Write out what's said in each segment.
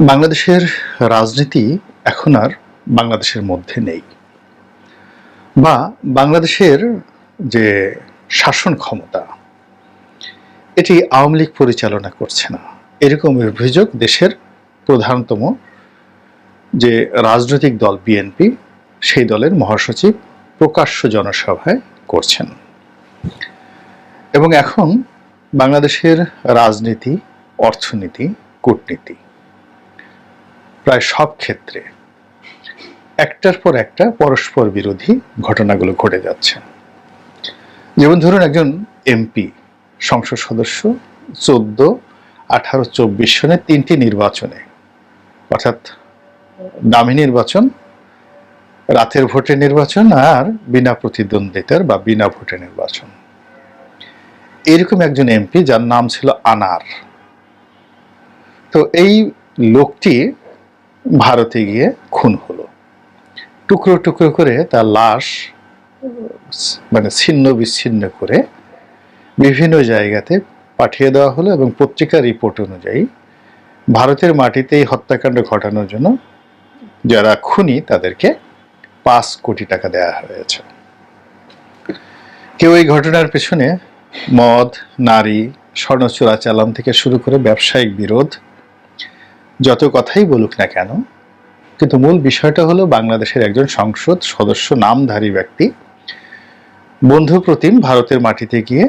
বাংলাদেশের রাজনীতি এখন আর বাংলাদেশের মধ্যে নেই। বা বাংলাদেশের যে শাসন ক্ষমতা, এটি আওয়ামী লীগ পরিচালনা করছে না। এরকম অভিযোগ দেশের প্রধানতম যে রাজনৈতিক দল বিএনপি সেই দলের মহাসচিব প্রকাশ্য জনসভায় করছেন। এবং এখন বাংলাদেশের রাজনীতি, অর্থনীতি, কূটনীতি প্রায় সব ক্ষেত্রে একটার পর একটা পরস্পর বিরোধী ঘটনাগুলো ঘটে যাচ্ছে। যেমন ধরুন একজন এমপি, সংসদ সদস্য, চোদ্দ, আঠারো, চব্বিশ সনে তিনটি নির্বাচনে, অর্থাৎ দামি নির্বাচন, রাতের ভোটে নির্বাচন আর বিনা প্রতিদ্বন্দ্বিতার বা বিনা ভোটে নির্বাচন। এরকম একজন এমপি যার নাম ছিল আনার। তো এই লোকটি ভারতে গিয়ে খুন হলো। টুকরো টুকরো করে তার লাশ মানে ছিন্ন বিচ্ছিন্ন করে বিভিন্ন জায়গাতে পাঠিয়ে দেওয়া হলো এবং পত্রিকার রিপোর্ট অনুযায়ী ভারতের মাটিতে এই হত্যাকাণ্ড ঘটানোর জন্য যারা খুনি তাদেরকে পাঁচ কোটি টাকা দেওয়া হয়েছে। কেউ এই ঘটনার পেছনে মদ, নারী, স্বর্ণ চোরাচালান থেকে শুরু করে ব্যবসায়িক বিরোধ যত কথাই বলুক না কেন, কিন্তু মূল বিষয়টা হলো বাংলাদেশের একজন সংসদ সদস্য নামধারী ব্যক্তি, বন্ধু প্রতিম ভারতের মাটিতে গিয়ে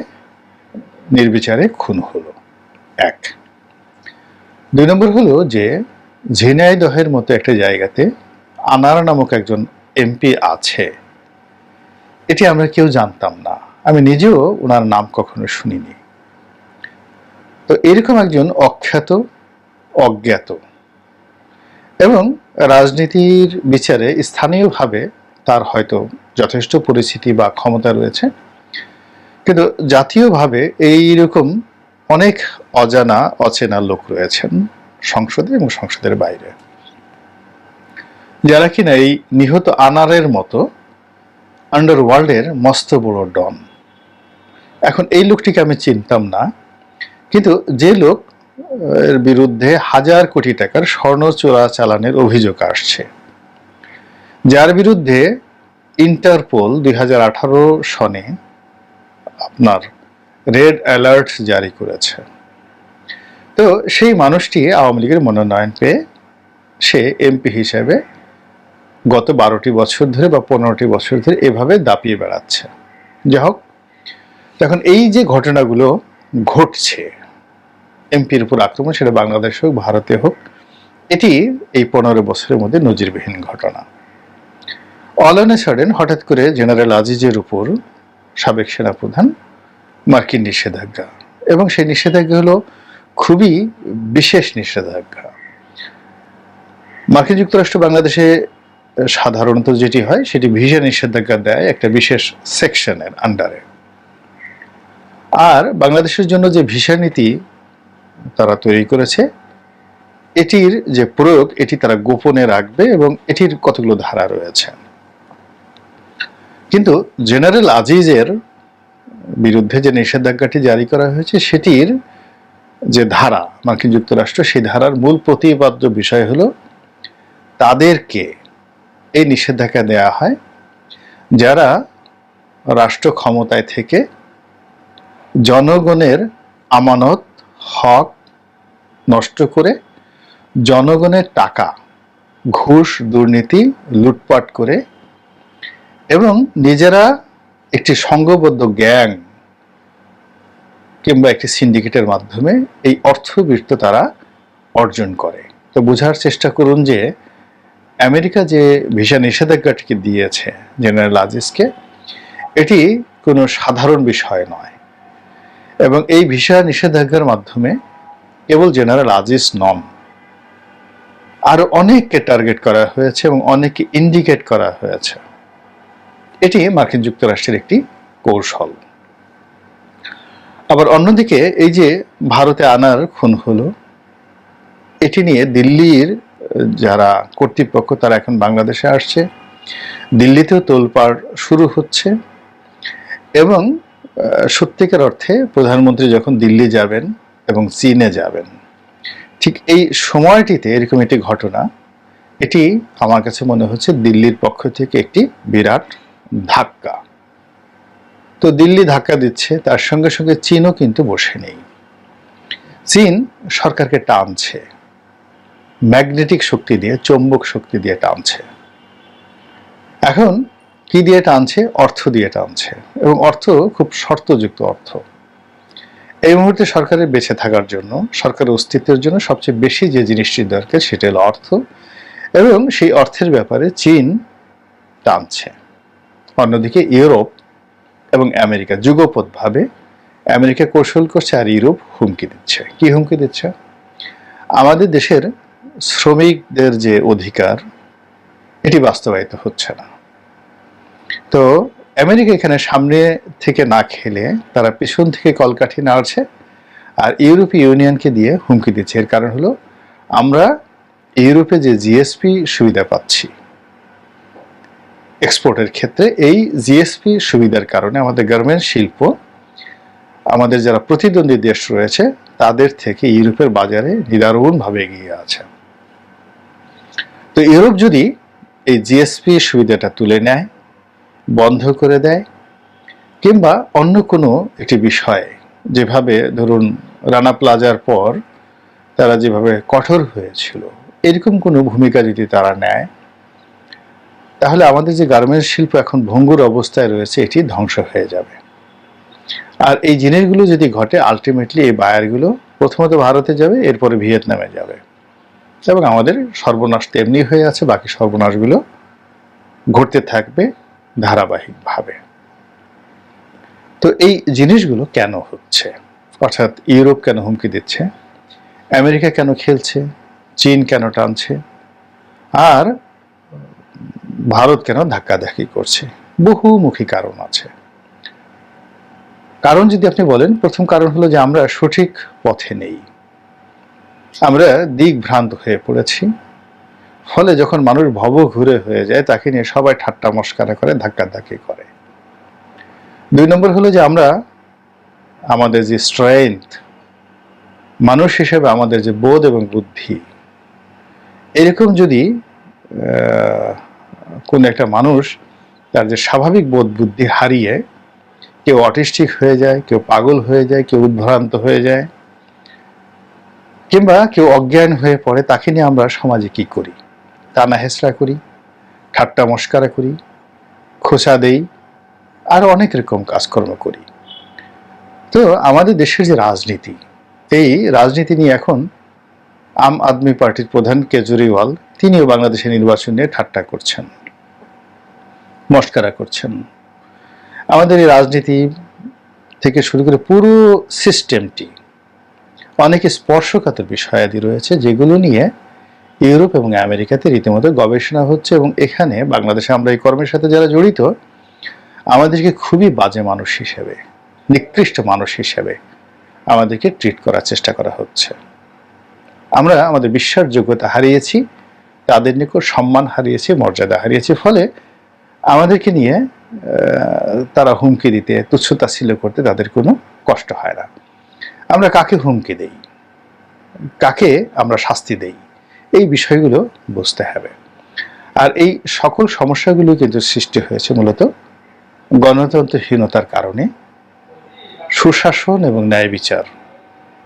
নির্বিচারে খুন হলো। এক। দুই নম্বর হলো যে ঝিনাইদহের মতো একটা জায়গাতে আনার নামক একজন এমপি আছে। এটি আমরা কেউ জানতাম না। আমি নিজেও ওনার নাম কখনো শুনিনি। তো এরকম একজন অখ্যাত অজ্ঞাত। এবং রাজনীতির বিচারে স্থানীয়ভাবে তার হয়তো যথেষ্ট পরিচিতি বা ক্ষমতা রয়েছে। কিন্তু জাতীয়ভাবে এই রকম অনেক অজানা, অচেনা লোক রয়েছেন সংসদে এবং সংসদের বাইরে। যারা কিনা এই নিহত আনারের মতো আন্ডারওয়ার্ল্ডের মস্ত বড় ডন। এখন এই লোকটিকে আমি চিনতাম না, কিন্তু যে লোক এর বিরুদ্ধে হাজার কোটি টাকার স্বর্ণ চোরা চালানের অভিযোগ আসছে। যার বিরুদ্ধে ইন্টারপোল দু হাজার আঠারো সনে আপনার রেড অ্যালার্ট জারি করেছে। তো সেই মানুষটি আওয়ামী লীগের মনোনয়ন পেয়ে সে এমপি হিসেবে গত বারোটি বছর ধরে বা পনেরোটি বছর ধরে এভাবে দাপিয়ে বেড়াচ্ছে। যাই হোক, এখন এই যে ঘটনাগুলো ঘটছে এমপির উপর আক্রমণ, সেটা বাংলাদেশ হোক, ভারতে হোক, এটি এই পনেরো বছরের মধ্যে নজিরবিহীন ঘটনা। অলানে সাডেন হঠাৎ করে জেনারেল আজিজের উপর সাবেক সেনাপ্রধান মার্কিন নিষেধাজ্ঞা, এবং সেই নিষেধাজ্ঞা হলো খুবই বিশেষ নিষেধাজ্ঞা। মার্কিন যুক্তরাষ্ট্র বাংলাদেশে সাধারণত যেটি হয়, সেটি ভিসা নিষেধাজ্ঞা দেয় একটা বিশেষ সেকশনের আন্ডারে আর বাংলাদেশের জন্য যে ভিসা নীতি তারা তৈরি করেছে। এটির যে প্রয়োগ, এটি তারা গোপনে রাখবে এবং এটির কতগুলো ধারা রয়েছে। কিন্তু জেনারেল আজিজের বিরুদ্ধে যে নিষেধাজ্ঞাটি জারি করা হয়েছে, সেটির যে ধারা, মার্কিন যুক্তরাষ্ট্র, সেই ধারার মূল প্রতিপাদ্য বিষয় হলো, তাদেরকে এই নিষেধাজ্ঞা দেয়া হয় যারা রাষ্ট্র ক্ষমতায় থেকে জনগণের আমানত হক নষ্ট করে জনগণের টাকা, ঘুষ, দুর্নীতি লুটপাট করে এবং নিজেরা একটি সংঘবদ্ধ গ্যাং কিংবা একটি সিন্ডিকেটের মাধ্যমে এই অর্থবৃত্ত তারা অর্জন করে। তো বোঝার চেষ্টা করুন যে আমেরিকা যে ভিসা নিষেধাজ্ঞাটিকে দিয়েছে জেনারেল আজিজকে, এটি কোনো সাধারণ বিষয় নয়। এবং এই ভিসা নিষেধাজ্ঞার মাধ্যমে কেবল জেনারেল আজিজ নন, আরও অনেককে টার্গেট করা হয়েছে এবং অনেককে ইন্ডিকেট করা হয়েছে। এটি মার্কিন যুক্তরাষ্ট্রের একটি কৌশল। আবার অন্যদিকে এই যে ভারতে আনার খুন হলো, এটি নিয়ে দিল্লির যারা কর্তৃপক্ষ তারা এখন বাংলাদেশে আসছে, দিল্লিতেও তোলপাড় শুরু হচ্ছে এবং সত্যিকার অর্থে প্রধানমন্ত্রী যখন দিল্লি যাবেন এবং চীনে যাবেন, ঠিক এই সময়টিতে এরকম একটি ঘটনা, এটি আমার কাছে মনে হচ্ছে দিল্লির পক্ষ থেকে একটি বিরাট ধাক্কা। তো দিল্লি ধাক্কা দিচ্ছে, তার সঙ্গে সঙ্গে চীনও কিন্তু বসে নেই। চীন সরকারকে টানছে, ম্যাগনেটিক শক্তি দিয়ে, চৌম্বক শক্তি দিয়ে টানছে। এখন কি দিয়ে টানছে? অর্থ দিয়ে টানছে। এবং অর্থ খুব শর্তযুক্ত অর্থ। এই মুহূর্তে সরকারের বেঁচে থাকার জন্য, সরকারের অস্তিত্বের জন্য সবচেয়ে বেশি যে জিনিসটি দরকার, সেটা হলো অর্থ। এবং সেই অর্থের ব্যাপারে চীন টানছে। অন্যদিকে ইউরোপ এবং আমেরিকা যুগপৎভাবে আমেরিকা কৌশল করছে আর ইউরোপ হুমকি দিচ্ছে। কি হুমকি দিচ্ছে? আমাদের দেশের শ্রমিকদের যে অধিকার, এটি বাস্তবায়িত হচ্ছে না। তো আমেরিকা এখানে সামনে থেকে না খেলে তারা পিছন থেকে কলকাঠি নাড়ছে আর ইউরোপীয় ইউনিয়নকে দিয়ে হুমকি দিচ্ছে। এর কারণ হলো আমরা ইউরোপে যে জিএসপি সুবিধা পাচ্ছি এক্সপোর্টের ক্ষেত্রে, এই জিএসপি সুবিধার কারণে আমাদের গার্মেন্টস শিল্প, আমাদের যারা প্রতিদ্বন্দ্বী দেশ রয়েছে, তাদের থেকে ইউরোপের বাজারে নিদারুণভাবে এগিয়ে আছে। তো ইউরোপ যদি এই জিএসপি সুবিধাটা তুলে নেয় বন্ধ করে দেয়, কিংবা অন্য কোনো একটি বিষয় যেভাবে ধরুন রানা প্লাজার পর তারা যেভাবে কঠোর হয়েছিল, এরকম কোনো ভূমিকা যদি তারা নেয়, তাহলে আমাদের যে গার্মেন্টস শিল্প এখন ভঙ্গুর অবস্থায় রয়েছে, এটি ধ্বংস হয়ে যাবে। আর এই জিনিসগুলো যদি ঘটে আলটিমেটলি এই বায়ারগুলো প্রথমত ভারতে যাবে, এরপরে ভিয়েতনামে যাবে। এবং আমাদের সর্বনাশ তেমনি হয়ে আছে, বাকি সর্বনাশগুলো ঘটতে থাকবে। ধারাবাহিকভাবে। তো এই জিনিসগুলো কেন হচ্ছে? অর্থাৎ ইউরোপ কেন হুমকি দিচ্ছে? আমেরিকা কেন খেলছে? চীন কেন টানছে? আর ভারত কেন ধাক্কাধাক্কি করছে? বহুমুখী কারণ আছে। কারণ যদি আপনি বলেন, প্রথম কারণ হলো যে আমরা সঠিক পথে নেই। আমরা দিক ভ্রান্ত হয়ে পড়েছি। ফলে যখন মানুষ ভব ঘুরে হয়ে যায়, তাকে নিয়ে সবাই ঠাট্টা মস্কারা করে, ধাক্কাধাক্কি করে। দুই নম্বর হলো যে আমরা, আমাদের যে স্ট্রেংথ মানুষ হিসেবে আমাদের যে বোধ এবং বুদ্ধি, এরকম যদি কোন একটা মানুষ তার যে স্বাভাবিক বোধ বুদ্ধি হারিয়ে কেউ অটিস্টিক হয়ে যায়, কেউ পাগল হয়ে যায়, কেউ উদ্ভ্রান্ত হয়ে যায়, কিংবা কেউ অজ্ঞান হয়ে পড়ে, তাকে নিয়ে আমরা সমাজে কি করি? টানা হেসরা করি, ঠাট্টা মস্কারা করি, খোসা দেই, আর অনেক রকম কাজকর্ম করি। তো আমাদের দেশের যে রাজনীতি, এই রাজনীতি নিয়ে এখন আম আদমি পার্টির প্রধান কেজরিওয়াল তিনিও বাংলাদেশের নির্বাচন নিয়ে ঠাট্টা করছেন, মস্কারা করছেন। আমাদের এই রাজনীতি থেকে শুরু করে পুরো সিস্টেমটি অনেকে স্পর্শকাতর বিষয়াদি রয়েছে, যেগুলো নিয়ে ইউরোপ এবং আমেরিকাতে রীতিমতো গবেষণা হচ্ছে এবং এখানে বাংলাদেশে আমরা এই কর্মের সাথে যারা জড়িত, আমাদেরকে খুবই বাজে মানুষ হিসেবে, নিকৃষ্ট মানুষ হিসেবে আমাদেরকে ট্রিট করার চেষ্টা করা হচ্ছে। আমরা আমাদের বিশ্বাসযোগ্যতা হারিয়েছি, তাদের নিকট সম্মান হারিয়েছি, মর্যাদা হারিয়েছি, ফলে আমাদেরকে নিয়ে তারা হুমকি দিতে, তুচ্ছতা ছিল করতে তাদের কোনো কষ্ট হয় না। আমরা কাকে হুমকি দেই? কাকে আমরা শাস্তি দেই? এই বিষয়গুলো বুঝতে হবে। আর এই সকল সমস্যাগুলো কিন্তু সৃষ্টি হয়েছে মূলত গণতন্ত্রহীনতার কারণে। সুশাসন এবং ন্যায় বিচার,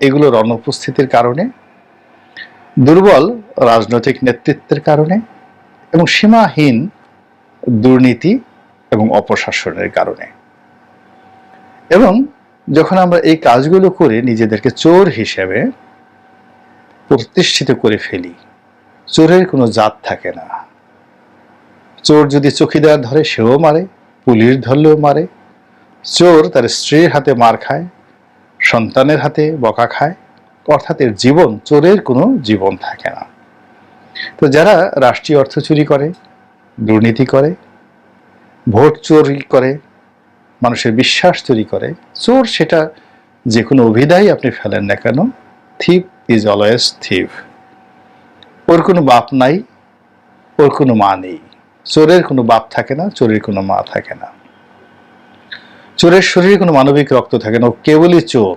এগুলোর অনুপস্থিতির কারণে, দুর্বল রাজনৈতিক নেতৃত্বের কারণে এবং সীমাহীন দুর্নীতি এবং অপশাসনের কারণে। এবং যখন আমরা এই কাজগুলো করে নিজেদেরকে চোর হিসেবে প্রতিষ্ঠিত করে ফেলি চোরের কোনো জাত থাকে না। চোর যদি চকিদার ধরে, সেও মারে, পুলিশ ধরলেও মারে। চোর তার স্ত্রীর হাতে মার খায়, সন্তানের হাতে বকা খায়, অর্থাৎ এর জীবন, চোরের কোনো জীবন থাকে না। তো যারা রাষ্ট্রীয় অর্থ চুরি করে, দুর্নীতি করে, ভোট চুরি করে, মানুষের বিশ্বাস চুরি করে, চোর সেটা যে কোনো অভিধাই আপনি ফেলেন না কেন, থিপ ইজ অলওয়েজ থিপ। ওর কোনো বাপ নাই, ওর কোনো মা নেই। চোরের কোনো বাপ থাকে না, চোরের কোনো মা থাকে না। চোরের শরীরে কোনো মানবিক রক্ত থাকে না, ও কেবলই চোর।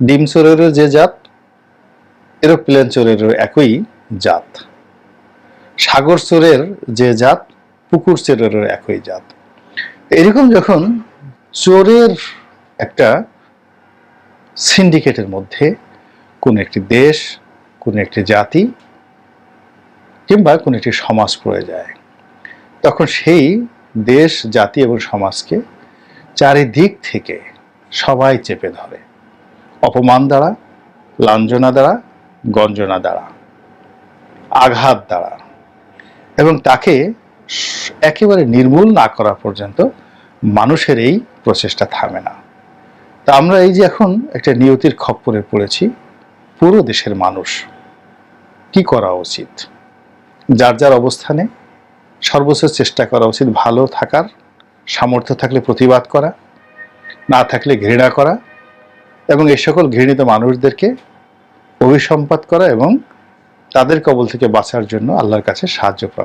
ডিম চোরেরও যে জাত, এরোপ্লেন চোরেরও একই জাত। সাগর চোরের যে জাত, পুকুর চোরেরও একই জাত। এরকম যখন চোরের একটা সিন্ডিকেটের মধ্যে কোন একটি দেশ, কোন একটি জাতি কিংবা কোনো একটি সমাজ পড়ে যায়। তখন সেই দেশ, জাতি এবং সমাজকে চারিদিক থেকে সবাই চেপে ধরে। অপমান দ্বারা, লাঞ্ছনা দ্বারা, গঞ্জনা দ্বারা, আঘাত দ্বারা। এবং তাকে একেবারে নির্মূল না করা পর্যন্ত মানুষের এই প্রচেষ্টা থামে না। তা আমরা এই যে এখন একটা নিয়তির খপ্পরে পড়েছি, পুরো দেশের মানুষ কি করা উচিত? যার যার অবস্থানে সর্বশেষ চেষ্টা করা উচিত ভালো থাকার, সামর্থ্য থাকলে প্রতিবাদ করা, না থাকলে ঘৃণা করা এবং এই সকল ঘৃণিত মানুষদেরকে অভিসম্পাত করা এবং তাদের কবল থেকে বাঁচার জন্য আল্লাহর কাছে সাহায্য প্রার্থনা।